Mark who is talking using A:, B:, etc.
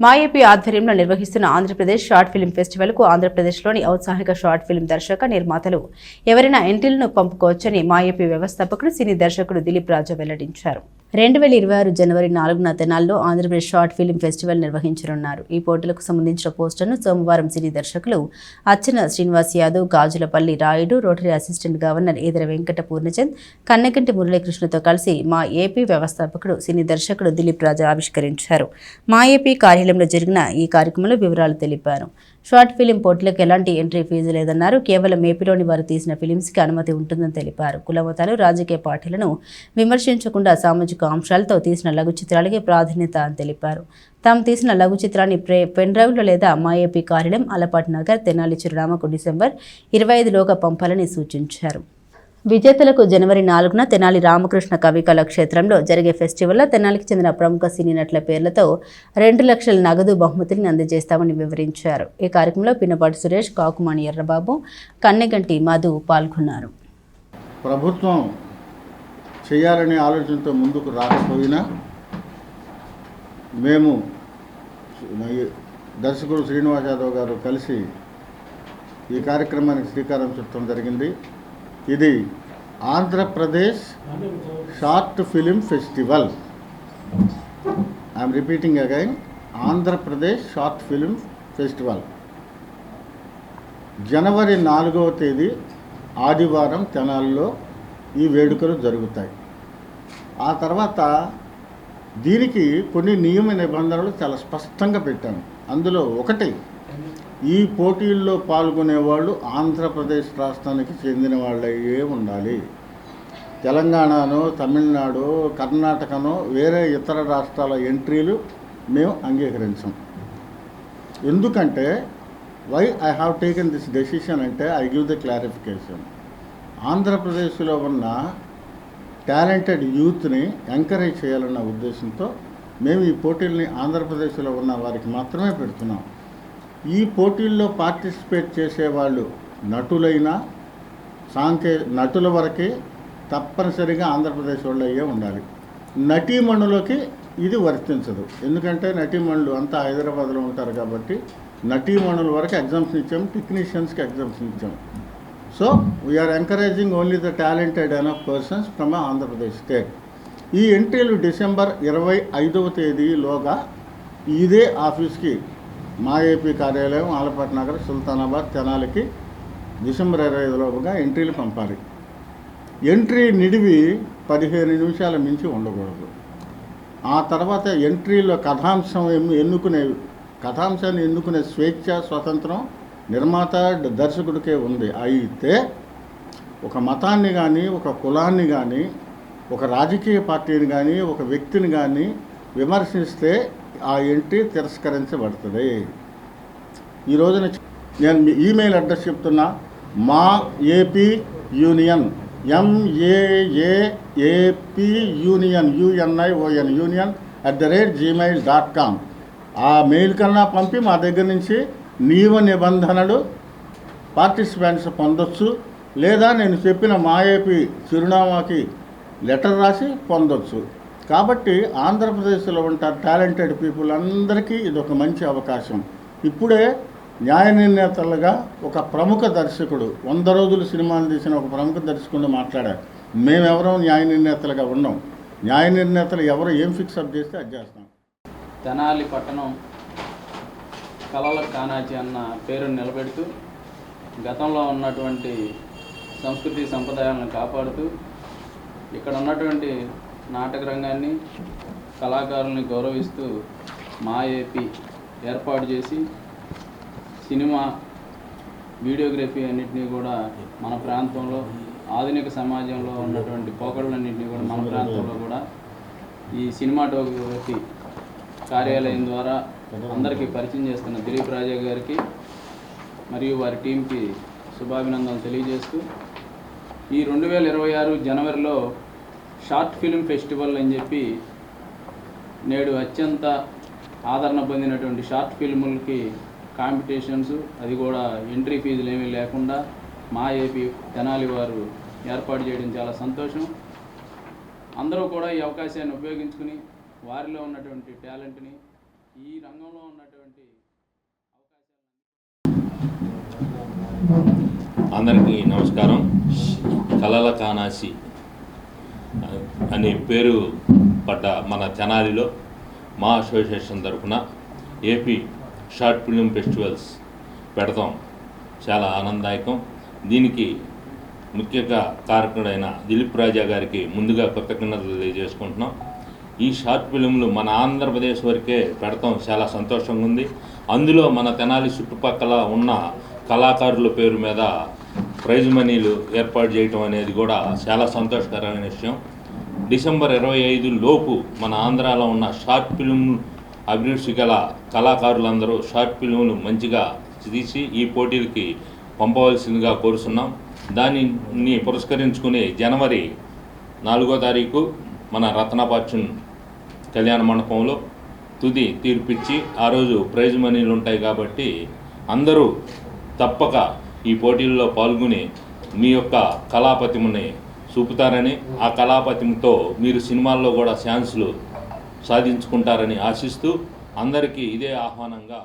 A: మాఏపీ ఆధ్వర్యంలో నిర్వహిస్తున్న Andhra Pradesh short film ఫెస్టివల్కు ఆంధ్రప్రదేశ్లోని ఔత్సాహిక షార్ట్ ఫిల్మ్ దర్శక నిర్మాతలు ఎవరైనా ఎంట్రీలను పంపుకోవచ్చని మాఏపీ వ్యవస్థాపకుడు సినీ దర్శకుడు దిలీప్ రాజా వెల్లడించారు. రెండు వేల ఇరవై ఆరు జనవరి నాలుగున తెనాల్లో ఆంధ్రప్రదేశ్ షార్ట్ ఫిల్మ్ ఫెస్టివల్ నిర్వహించనున్నారు. ఈ పోటీలకు సంబంధించిన పోస్టర్ను సోమవారం సినీ దర్శకులు Archana Srinivas Yadav Gajulapalli Rayudu rotary assistant governor Edara Venkata Purnachand Kannekanti మురళీకృష్ణతో కలిసి మా ఏపీ వ్యవస్థాపకుడు సినీ దర్శకుడు దిలీప్ రాజా ఆవిష్కరించారు. మా ఏపీ కార్యాలయంలో జరిగిన ఈ కార్యక్రమంలో వివరాలు తెలిపారు. షార్ట్ ఫిలిం పోటీలకు ఎలాంటి ఎంట్రీ ఫీజు లేదన్నారు. కేవలం ఏపీలోని వారు తీసిన ఫిలిమ్స్కి అనుమతి ఉంటుందని తెలిపారు. కులమతాలు రాజకీయ పార్టీలను విమర్శించకుండా సామాజిక అంశాలతో తీసిన లఘు చిత్రాలకే ప్రాధాన్యత అని తెలిపారు. తాము తీసిన లఘు చిత్రాన్ని ప్రే పెన్డ్రైవ్లో లేదా మాఏపీ కార్యాలయం అలపాటి నగర్ తెనాలి చిరునామాకు డిసెంబర్ ఇరవై ఐదులోగా పంపాలని సూచించారు. విజేతలకు జనవరి నాలుగున తెనాలి రామకృష్ణ కవి కళాక్షేత్రంలో జరిగే ఫెస్టివల్లో తెనాలికి చెందిన ప్రముఖ సినీ నటుల పేర్లతో రెండు లక్షల నగదు బహుమతిని అందజేస్తామని వివరించారు. ఈ కార్యక్రమంలో పిన్నపాటి సురేష్ కాకుమాని ఎర్రబాబు కన్నెగంటి మధు పాల్గొన్నారు.
B: ప్రభుత్వం చేయాలనే ఆలోచనతో ముందుకు రాకపోయినా మేము దర్శకుడు శ్రీనివాస్ యాదవ్ గారు కలిసి ఈ కార్యక్రమానికి శ్రీకారం చుట్టడం జరిగింది. ఇది Andhra Pradesh short film festival. I'm repeating again Andhra Pradesh short film festival. జనవరి నాలుగవ తేదీ ఆదివారం తెనాల్లో ఈ వేడుకలు జరుగుతాయి. ఆ తర్వాత దీనికి కొన్ని నియమ నిబంధనలు చాలా స్పష్టంగా పెట్టాను. అందులో ఒకటి ఈ పోటీల్లో పాల్గొనే వాళ్ళు ఆంధ్రప్రదేశ్ రాష్ట్రానికి చెందిన వాళ్ళే ఉండాలి. తెలంగాణనో తమిళనాడు కర్ణాటకనో వేరే ఇతర రాష్ట్రాల ఎంట్రీలు మేము అంగీకరించాం. ఎందుకంటే why I have taken this decision అంటే ఐ గివ్ ద క్లారిఫికేషన్ ఆంధ్రప్రదేశ్లో ఉన్న టాలెంటెడ్ యూత్ని ఎంకరేజ్ చేయాలన్న ఉద్దేశంతో మేము ఈ పోటీల్ని ఆంధ్రప్రదేశ్లో ఉన్న వారికి మాత్రమే పెడుతున్నాం. ఈ పోటీల్లో పార్టిసిపేట్ చేసేవాళ్ళు నటులైనా సాంకే నటుల వరకే తప్పనిసరిగా ఆంధ్రప్రదేశ్ వాళ్ళు అయ్యే ఉండాలి. నటీమణులకి ఇది వర్తించదు. ఎందుకంటే నటీమణులు అంతా హైదరాబాద్లో ఉంటారు కాబట్టి నటీమణుల వరకు ఎగ్జామ్షన్ ఇచ్చాం టెక్నీషియన్స్కి ఎగ్జామ్షన్ ఇచ్చాం. So we are encouraging only the talented enough persons from Andhra Pradesh state ఈ ఎంట్రీలు డిసెంబర్ ఇరవై ఐదవ తేదీలోగా ఇదే ఆఫీస్కి మా ఏపీ కార్యాలయం ఆలపాటి నగర్ సుల్తానాబాద్ తెనాలికి డిసెంబర్ ఇరవై ఐదులోగా ఎంట్రీలు పంపాలి. ఎంట్రీ నిడివి పదిహేను నిమిషాల మించి ఉండకూడదు. ఆ తర్వాత ఎంట్రీలో కథాంశం ఎన్నుకునే కథాంశాన్ని ఎన్నుకునే స్వేచ్ఛ స్వతంత్రం నిర్మాత దర్శకుడికే ఉంది. అయితే ఒక మతాన్ని కానీ ఒక కులాన్ని కానీ ఒక రాజకీయ పార్టీని కానీ ఒక వ్యక్తిని కానీ విమర్శిస్తే ఆ ఇంటి తిరస్కరించబడుతుంది. ఈ రోజున నేను మీ ఈమెయిల్ అడ్రస్ చెప్తున్నా. మా AP union MAAAP union UNI ON union at the rate Gmail dot com. ఆ మెయిల్ కన్నా పంపి మా దగ్గర నుంచి నియమ నిబంధనలు పార్టిసిపెంట్స్ పొందొచ్చు లేదా నేను చెప్పిన మాయేపి చిరునామాకి లెటర్ రాసి పొందొచ్చు. కాబట్టి ఆంధ్రప్రదేశ్లో ఉంటారు టాలెంటెడ్ పీపుల్ అందరికీ ఇది ఒక మంచి అవకాశం. ఇప్పుడే న్యాయ నిర్ణేతలుగా ఒక ప్రముఖ దర్శకుడు వంద రోజులు సినిమాలు తీసిన ఒక ప్రముఖ దర్శకుడు మాట్లాడారు. మేమెవరం న్యాయ నిర్ణేతలుగా ఉన్నాం. న్యాయ నిర్ణేతలు ఎవరు ఏం ఫిక్స్ అప్ చేస్తే అది చేస్తాం.
C: తెనాలి పట్టణం కళల కానాచి అన్న పేరును నిలబెడుతూ గతంలో ఉన్నటువంటి సంస్కృతి సంప్రదాయాలను కాపాడుతూ ఇక్కడ ఉన్నటువంటి నాటక రంగాన్ని కళాకారుల్ని గౌరవిస్తూ మా ఏపీ ఏర్పాటు చేసి సినిమా వీడియోగ్రఫీ అన్నింటినీ కూడా మన ప్రాంతంలో ఆధునిక సమాజంలో ఉన్నటువంటి పోకడలన్నింటినీ కూడా మన ప్రాంతంలో కూడా ఈ సినిమాటోగ్రఫీ కార్యాలయం ద్వారా అందరికీ పరిచయం చేస్తున్న దిలీప్ రాజా గారికి మరియు వారి టీంకి శుభాభినందనలు తెలియజేస్తూ ఈ రెండు వేల ఇరవై ఆరు జనవరిలో షార్ట్ ఫిల్మ్ ఫెస్టివల్ అని చెప్పి నేడు అత్యంత ఆదరణ పొందినటువంటి షార్ట్ ఫిల్ములకి కాంపిటీషన్స్ అది కూడా ఎంట్రీ ఫీజులు ఏమీ లేకుండా మా ఏపీ తెనాలి వారు ఏర్పాటు చేయడం చాలా సంతోషం. అందరూ కూడా ఈ అవకాశాన్ని ఉపయోగించుకుని వారిలో ఉన్నటువంటి టాలెంట్ని ఈ రంగంలో ఉన్నటువంటి
D: అందరికీ నమస్కారం. కలల కానాసి అనే పేరు పడ్డ మన తెనాలిలో మా అసోసియేషన్ తరఫున ఏపీ షార్ట్ ఫిల్మ్ ఫెస్టివల్స్ పెడతాం. చాలా ఆనందదాయకం. దీనికి ముఖ్యంగా కారకుడైన దిలీప్ రాజా గారికి ముందుగా కృతజ్ఞతలు తెలియజేసుకుంటున్నాం. ఈ షార్ట్ ఫిలింలు మన ఆంధ్రప్రదేశ్ వరకే పెడతాం. చాలా సంతోషంగా ఉంది అందులో మన తెనాలి చుట్టుపక్కల ఉన్న కళాకారుల పేరు మీద ప్రైజ్ మనీలు ఏర్పాటు చేయటం అనేది కూడా చాలా సంతోషకరమైన విషయం. డిసెంబర్ ఇరవై ఐదు లోపు మన ఆంధ్రాలో ఉన్న షార్ట్ ఫిలిం అభిరుచి గల కళాకారులందరూ షార్ట్ ఫిల్మ్లు మంచిగా తీసి ఈ పోటీలకి పంపవలసిందిగా కోరుతున్నాం దానిని పురస్కరించుకుని జనవరి నాలుగో తారీఖు మన రత్నపార్చున్ కళ్యాణ మండపంలో తుది తీర్పిచ్చి ఆ రోజు ప్రైజ్ మనీలు ఉంటాయి కాబట్టి అందరూ తప్పక ఈ పోటీల్లో పాల్గొని మీ యొక్క కళాపతిమని చూపుతారని ఆ కళాపతిమతో మీరు సినిమాల్లో కూడా ఛాన్సులు సాధించుకుంటారని ఆశిస్తూ అందరికీ ఇదే ఆహ్వానంగా